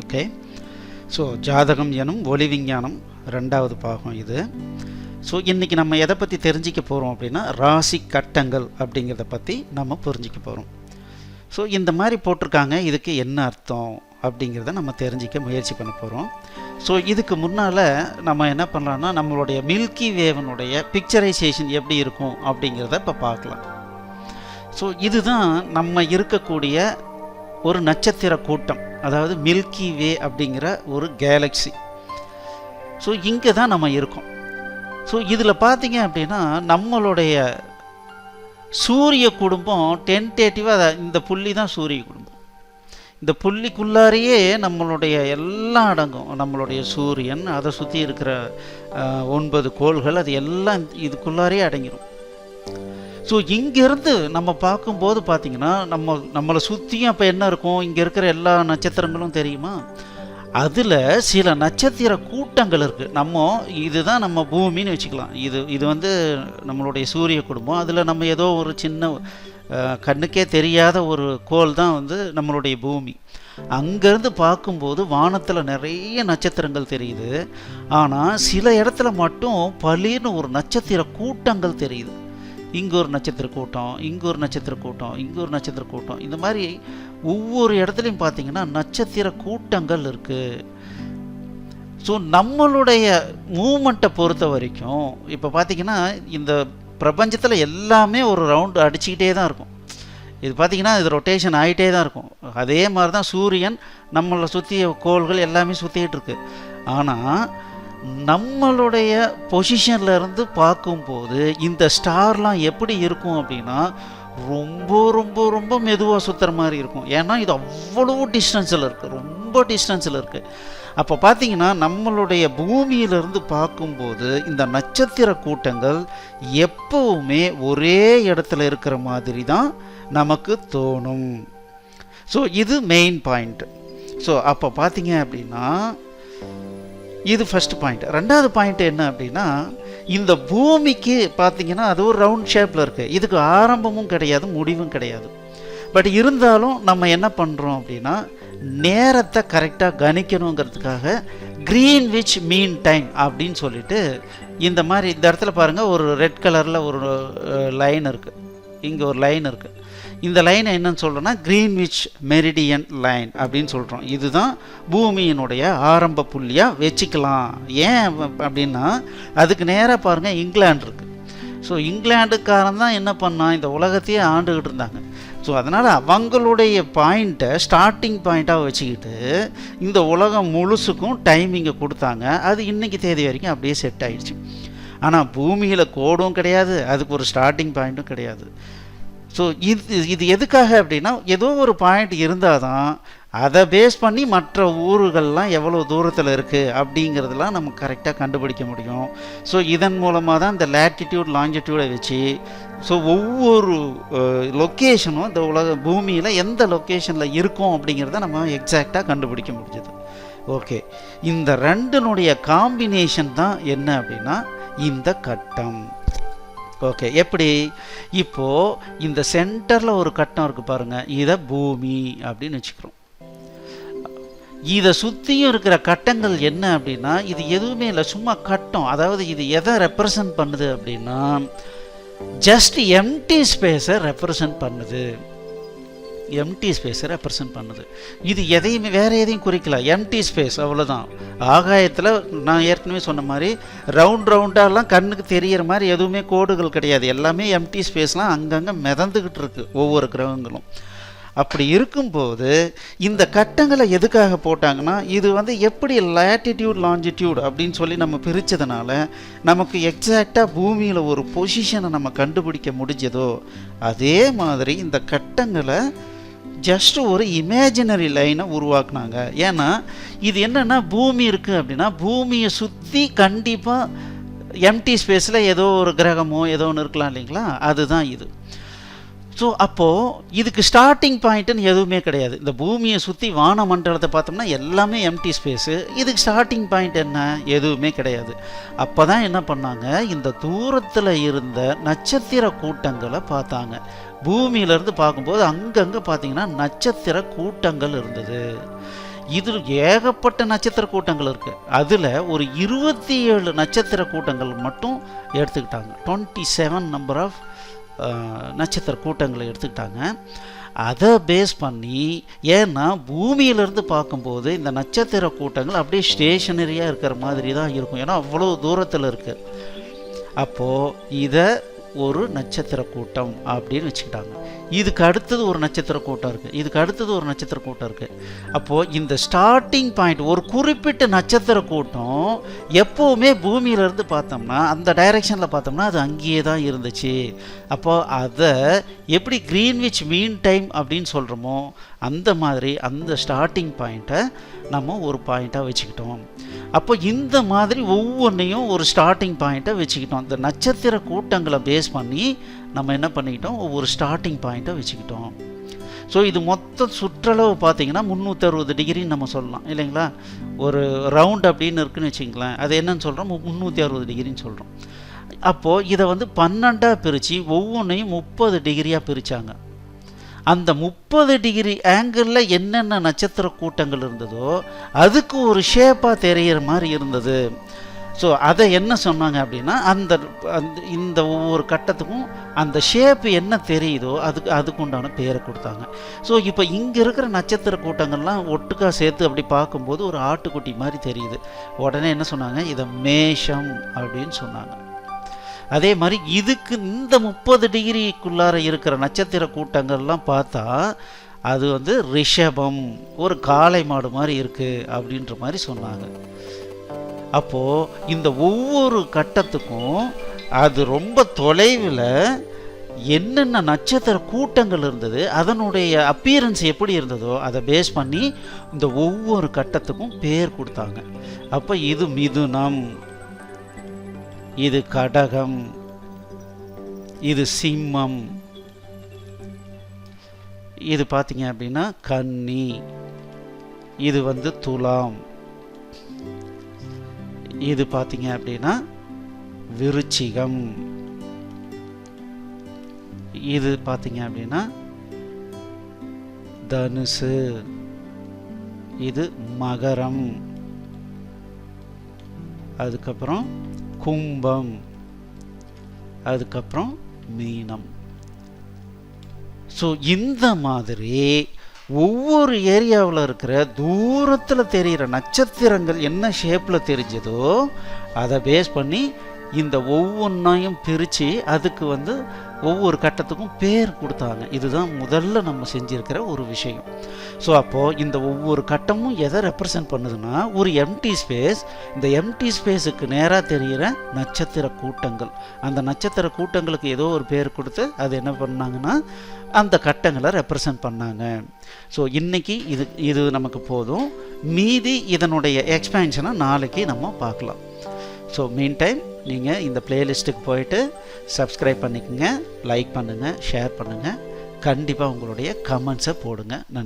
Okay so ஜாதகம் எனும் ஒளி விஞ்ஞானம் ரெண்டாவது பாகம் இது. ஸோ இன்றைக்கி நம்ம எதை பற்றி தெரிஞ்சிக்க போகிறோம் அப்படின்னா ராசி கட்டங்கள் அப்படிங்கிறத பற்றி நம்ம புரிஞ்சிக்க போகிறோம் ஸோ இந்த மாதிரி போட்டிருக்காங்க. இதுக்கு என்ன அர்த்தம் அப்படிங்கிறத நம்ம தெரிஞ்சிக்க முயற்சி பண்ண போகிறோம் ஸோ இதுக்கு முன்னால் நம்ம என்ன பண்ணலாம்னா நம்மளுடைய மில்கி வேவனுடைய பிக்சரைசேஷன் எப்படி இருக்கும் அப்படிங்கிறத இப்போ பார்க்கலாம். ஸோ இதுதான் நம்ம இருக்கக்கூடிய ஒரு நட்சத்திர கூட்டம். அதாவது மில்கி வே அப்படிங்கிற ஒரு கேலக்ஸி ஸோ இங்கே தான் நம்ம இருக்கோம். ஸோ இதில் பார்த்தீங்க அப்படின்னா நம்மளுடைய சூரிய குடும்பம் டென்டேட்டிவாக இந்த புள்ளி தான் சூரிய குடும்பம். இந்த புள்ளிக்குள்ளாரையே நம்மளுடைய எல்லாம் அடங்கும். நம்மளுடைய சூரியன் அதை சுற்றி இருக்கிற ஒன்பது கோள்கள் அது எல்லாம் இதுக்குள்ளாரையே அடங்கிடும் ஸோ இங்கேருந்து நம்ம பார்க்கும்போது பார்த்திங்கன்னா நம்ம நம்மளை சுற்றியும் அப்போ என்ன இருக்கும்? இங்கே இருக்கிற எல்லா நட்சத்திரங்களும் தெரியுமா? அதில் சில நட்சத்திர கூட்டங்கள் இருக்குது நம்ம இதுதான் நம்ம பூமின்னு வச்சுக்கலாம். இது இது வந்து நம்மளுடைய சூரிய குடும்பம். அதில் நம்ம ஏதோ ஒரு சின்ன கண்ணுக்கே தெரியாத ஒரு கோல் தான் வந்து நம்மளுடைய பூமி. அங்கேருந்து பார்க்கும்போது வானத்தில் நிறைய நட்சத்திரங்கள் தெரியுது. ஆனால் சில இடத்துல மட்டும் பலின்னு ஒரு நட்சத்திர கூட்டங்கள் தெரியுது. இங்கே ஒரு நட்சத்திர கூட்டம் இங்கே ஒரு நட்சத்திர கூட்டம் இங்கே ஒரு நட்சத்திர கூட்டம். இந்த மாதிரி ஒவ்வொரு இடத்துலையும் பார்த்தீங்கன்னா நட்சத்திர கூட்டங்கள் இருக்குது ஸோ நம்மளுடைய மூமெண்ட்டை பொறுத்த வரைக்கும் இப்போ பார்த்தீங்கன்னா இந்த பிரபஞ்சத்தில் எல்லாமே ஒரு ரவுண்டு அடிச்சுக்கிட்டே தான் இருக்கும். இது பார்த்தீங்கன்னா இது ரொட்டேஷன் ஆகிட்டே தான் இருக்கும். அதே மாதிரி தான் சூரியன் நம்மளை சுற்றிய கோள்கள் எல்லாமே சுற்றிக்கிட்டு இருக்குது ஆனால் நம்மளுடைய பொசிஷனில் இருந்து பார்க்கும்போது இந்த ஸ்டார்லாம் எப்படி இருக்கும் அப்படின்னா ரொம்ப ரொம்ப ரொம்ப மெதுவாக சுற்றுற மாதிரி இருக்கும். ஏன்னா இது அவ்வளோ டிஸ்டன்ஸில் இருக்குது ரொம்ப டிஸ்டன்ஸில் இருக்குது அப்போ பார்த்தீங்கன்னா நம்மளுடைய பூமியிலிருந்து பார்க்கும்போது இந்த நட்சத்திர கூட்டங்கள் எப்பவுமே ஒரே இடத்துல இருக்கிற மாதிரி தான் நமக்கு தோணும். ஸோ இது மெயின் பாயிண்ட் ஸோ அப்போ பார்த்தீங்க அப்படின்னா இது ஃபர்ஸ்ட் பாயிண்ட் ரெண்டாவது பாயிண்ட் என்ன அப்படின்னா இந்த பூமிக்கு பார்த்தீங்கன்னா அது ஒரு ரவுண்ட் ஷேப்பில் இருக்குது இதுக்கு ஆரம்பமும் கிடையாது முடிவும் கிடையாது. பட் இருந்தாலும் நம்ம என்ன பண்ணுறோம் அப்படின்னா நேரத்தை கரெக்டாக கணிக்கணுங்கிறதுக்காக க்ரீன் விச் மீன் டைம் அப்படின்னு சொல்லிட்டு இந்த மாதிரி இந்த இடத்துல பாருங்கள் ஒரு ரெட் கலரில் ஒரு லைன் இருக்குது இங்கே ஒரு லைன் இருக்குது இந்த லைனை என்னன்னு சொல்கிறோன்னா கிரீன்விச் மெரிடியன் லைன் அப்படின்னு சொல்கிறோம் இதுதான் பூமியினுடைய ஆரம்ப புள்ளியாக வச்சுக்கலாம். ஏன் அப்படின்னா அதுக்கு நேராக பாருங்கள் இங்கிலாந்து இருக்குது ஸோ இங்கிலாண்டுக்காரன் தான் என்ன பண்ணான்? இந்த உலகத்தையே ஆண்டுகிட்டு இருந்தாங்க. ஸோ அதனால் அவங்களுடைய பாயிண்ட்டை ஸ்டார்டிங் பாயிண்ட்டாக வச்சுக்கிட்டு இந்த உலகம் முழுசுக்கும் டைமிங்கை கொடுத்தாங்க. அது இன்னைக்கு தேதி வரைக்கும் அப்படியே செட் ஆயிடுச்சு. ஆனால் பூமியில் கோடும் கிடையாது. அதுக்கு ஒரு ஸ்டார்டிங் பாயிண்ட்டும் கிடையாது. ஸோ இது இது எதுக்காக அப்படின்னா ஏதோ ஒரு பாயிண்ட் இருந்தால் தான் அதை பேஸ் பண்ணி மற்ற ஊர்கள்லாம் எவ்வளோ தூரத்தில் இருக்குது அப்படிங்கிறதெல்லாம் நம்ம கரெக்டாக கண்டுபிடிக்க முடியும். ஸோ இதன் மூலமாக தான் இந்த லேட்டிடியூட் லாங்கிடியூடை வச்சு ஸோ ஒவ்வொரு லொக்கேஷனும் இந்த உலக பூமியில் எந்த லொக்கேஷனில் இருக்கும் அப்படிங்கிறத நம்ம எக்ஸாக்டாக கண்டுபிடிக்க முடிஞ்சது. ஓகே இந்த ரெண்டினுடைய காம்பினேஷன் தான் என்ன அப்படின்னா இந்த கட்டம். ஓகே எப்படி? இப்போது இந்த சென்டரில் ஒரு கட்டம் இருக்குது பாருங்கள் இதை பூமி அப்படின்னு வச்சுக்கிறோம். இதை சுற்றியும் இருக்கிற கட்டங்கள் என்ன அப்படின்னா இது எதுவுமே இல்லை சும்மா கட்டம். அதாவது இது எதை ரெப்ரசன்ட் பண்ணுது அப்படின்னா ஜஸ்ட் எம்டி ஸ்பேஸை ரெப்ரசன்ட் பண்ணுது. எம்டி ஸ்பேஸை ரெப்ரசன்ட் பண்ணுது. இது எதையுமே வேறு எதையும் குறிக்கல. எம்டி ஸ்பேஸ் அவ்வளோதான் ஆகாயத்தில் நான் ஏற்கனவே சொன்ன மாதிரி ரவுண்ட் ரவுண்டாலாம் கண்ணுக்கு தெரிகிற மாதிரி எதுவுமே கோடுகள் கிடையாது. எல்லாமே எம்டி ஸ்பேஸ்லாம் அங்கங்கே மிதந்துக்கிட்டு இருக்கு ஒவ்வொரு கிரகங்களும். அப்படி இருக்கும்போது இந்த கட்டங்களை எதுக்காக போட்டாங்கன்னா இது வந்து எப்படி லேட்டிடியூட் லாஞ்சிடியூட் அப்படின்னு சொல்லி நம்ம பிரித்ததுனால நமக்கு எக்ஸாக்டாக பூமியில் ஒரு பொசிஷனை நம்ம கண்டுபிடிக்க முடிஞ்சதோ அதே மாதிரி இந்த கட்டங்களை ஜஸ்ட் ஒரு இமேஜினரி லைனை உருவாக்குனாங்க. ஏன்னா இது என்னென்னா பூமி இருக்குது அப்படின்னா பூமியை சுற்றி கண்டிப்பாக எம்டி ஸ்பேஸில் ஏதோ ஒரு கிரகமோ ஏதோ ஒன்று இருக்கலாம் இல்லைங்களா? அதுதான் இது. ஸோ அப்போது இதுக்கு ஸ்டார்டிங் பாயிண்ட்டுன்னு எதுவுமே கிடையாது. இந்த பூமியை சுற்றி வான மண்டலத்தை பார்த்தோம்னா எல்லாமே எம்டி ஸ்பேஸு இதுக்கு ஸ்டார்டிங் பாயிண்ட் என்ன? எதுவுமே கிடையாது. அப்போ தான் என்ன பண்ணாங்க? இந்த தூரத்தில் இருந்த நட்சத்திர கூட்டங்களை பார்த்தாங்க. பூமியிலேருந்து பார்க்கும்போது அங்கங்கே பார்த்தீங்கன்னா நட்சத்திர கூட்டங்கள் இருந்தது. இதில் ஏகப்பட்ட நட்சத்திர கூட்டங்கள் இருக்குது அதில் ஒரு இருபத்தி ஏழு நட்சத்திர கூட்டங்கள் மட்டும் எடுத்துக்கிட்டாங்க. டுவெண்ட்டி செவன் நம்பர் ஆஃப் நட்சத்திர கூட்டங்களை எடுத்துக்கிட்டாங்க. அதை பேஸ் பண்ணி ஏன்னா பூமியிலேருந்து பார்க்கும்போது இந்த நட்சத்திர கூட்டங்கள் அப்படியே ஸ்டேஷனரியாக இருக்கிற மாதிரி தான் இருக்கும். ஏன்னா அவ்வளோ தூரத்தில் இருக்குது அப்போது இதை ஒரு நட்சத்திர கூட்டம் அப்படின்னு வச்சுக்கிட்டாங்க. இதுக்கு அடுத்தது ஒரு நட்சத்திர கூட்டம் இருக்குது இதுக்கு அடுத்தது ஒரு நட்சத்திர கூட்டம் இருக்குது அப்போது இந்த ஸ்டார்டிங் பாயிண்ட் ஒரு குறிப்பிட்ட நட்சத்திர கூட்டம் எப்போவுமே பூமியிலேருந்து பார்த்தோம்னா அந்த டைரெக்ஷனில் பார்த்தோம்னா அது அங்கேயே தான் இருந்துச்சு. அப்போது அதை எப்படி க்ரீன்விச் மீன் டைம் அப்படின்னு சொல்கிறோமோ அந்த மாதிரி அந்த ஸ்டார்டிங் பாயிண்ட்டை நம்ம ஒரு பாயிண்ட்டாக வச்சுக்கிட்டோம். அப்போ இந்த மாதிரி ஒவ்வொன்றையும் ஒரு ஸ்டார்டிங் பாயிண்ட்டை வச்சுக்கிட்டோம். இந்த நட்சத்திர கூட்டங்களை பேஸ் பண்ணி நம்ம என்ன பண்ணிக்கிட்டோம்? ஒவ்வொரு ஸ்டார்டிங் பாயிண்ட்டை வச்சுக்கிட்டோம். ஸோ இது மொத்த சுற்றளவு பார்த்தீங்கன்னா முந்நூற்றறுபது டிகிரின்னு நம்ம சொல்லலாம். இல்லைங்களா? ஒரு ரவுண்ட் அப்படின்னு இருக்குன்னு வச்சுங்களேன். அது என்னன்னு சொல்கிறோம் முந்நூற்றி அறுபது டிகிரின்னு சொல்கிறோம் அப்போது இதை வந்து பன்னெண்டாக பிரித்து ஒவ்வொன்றையும் முப்பது டிகிரியாக பிரித்தாங்க அந்த முப்பது டிகிரி ஆங்கிளில் என்னென்ன நட்சத்திர கூட்டங்கள் இருந்ததோ அதுக்கு ஒரு ஷேப்பாக தெரிகிற மாதிரி இருந்தது. ஸோ அதை என்ன சொன்னாங்க அப்படின்னா அந்த அந்த இந்த ஒவ்வொரு கட்டத்துக்கும் அந்த ஷேப் என்ன தெரியுதோ அதுக்கு அதுக்கு உண்டான பேரை கொடுத்தாங்க. ஸோ இப்போ இங்கே இருக்கிற நட்சத்திர கூட்டங்கள்லாம் ஒட்டுக்கா சேர்த்து அப்படி பார்க்கும்போது ஒரு ஆட்டுக்குட்டி மாதிரி தெரியுது. உடனே என்ன சொன்னாங்க? இதை மேஷம் அப்படின்னு சொன்னாங்க. அதே மாதிரி இதுக்கு இந்த முப்பது டிகிரிக்குள்ளார இருக்கிற நட்சத்திர கூட்டங்கள்லாம் பார்த்தா அது வந்து ரிஷபம் ஒரு காளை மாடு மாதிரி இருக்குது அப்படின்ற மாதிரி சொன்னாங்க. அப்போது இந்த ஒவ்வொரு கட்டத்துக்கும் அது ரொம்ப தொலைவில் என்னென்ன நட்சத்திர கூட்டங்கள் இருந்தது அதனுடைய அப்பியரன்ஸ் எப்படி இருந்ததோ அதை பேஸ் பண்ணி இந்த ஒவ்வொரு கட்டத்துக்கும் பேர் கொடுத்தாங்க. அப்போ இது மிதுனம் இது கடகம் இது சிம்மம். இது பார்த்தீங்க அப்படின்னா கன்னி இது வந்து துலாம். இது பார்த்தீங்க அப்படின்னா விருச்சிகம். இது பார்த்தீங்க அப்படின்னா தனுசு. இது மகரம். அதுக்கப்புறம் கும்பம். அதுக்கப்புறம் மீனம். ஸோ இந்த மாதிரி ஒவ்வொரு ஏரியாவில் இருக்கிற தூரத்தில் தெரிகிற நட்சத்திரங்கள் என்ன ஷேப்பில் தெரிஞ்சதோ அதை பேஸ் பண்ணி இந்த ஒவ்வொன்றையும் பிரித்து அதுக்கு வந்து ஒவ்வொரு கட்டத்துக்கும் பேர் கொடுத்தாங்க. இதுதான் முதல்ல நம்ம செஞ்சுருக்கிற ஒரு விஷயம். ஸோ அப்போது இந்த ஒவ்வொரு கட்டமும் எதை ரெப்ரசன்ட் பண்ணுதுன்னா ஒரு எம்டி ஸ்பேஸ் இந்த எம்டி ஸ்பேஸுக்கு நேராக தெரிகிற நட்சத்திர கூட்டங்கள். அந்த நட்சத்திர கூட்டங்களுக்கு ஏதோ ஒரு பேர் கொடுத்து அது என்ன பண்ணாங்கன்னா அந்த கட்டங்களை ரெப்ரசன்ட் பண்ணாங்க. ஸோ இன்றைக்கி இது இது நமக்கு போதும். மீதி இதனுடைய எக்ஸ்பேன்ஷனை நாளைக்கு நம்ம பார்க்கலாம். ஸோ மீன் டைம் நீங்கள் இந்த பிளேலிஸ்ட்டுக்கு போயிட்டு சப்ஸ்கிரைப் பண்ணிக்கோங்க லைக் பண்ணுங்கள் ஷேர் பண்ணுங்கள் கண்டிப்பாக உங்களுடைய கமெண்ட்ஸை போடுங்க. நன்றி.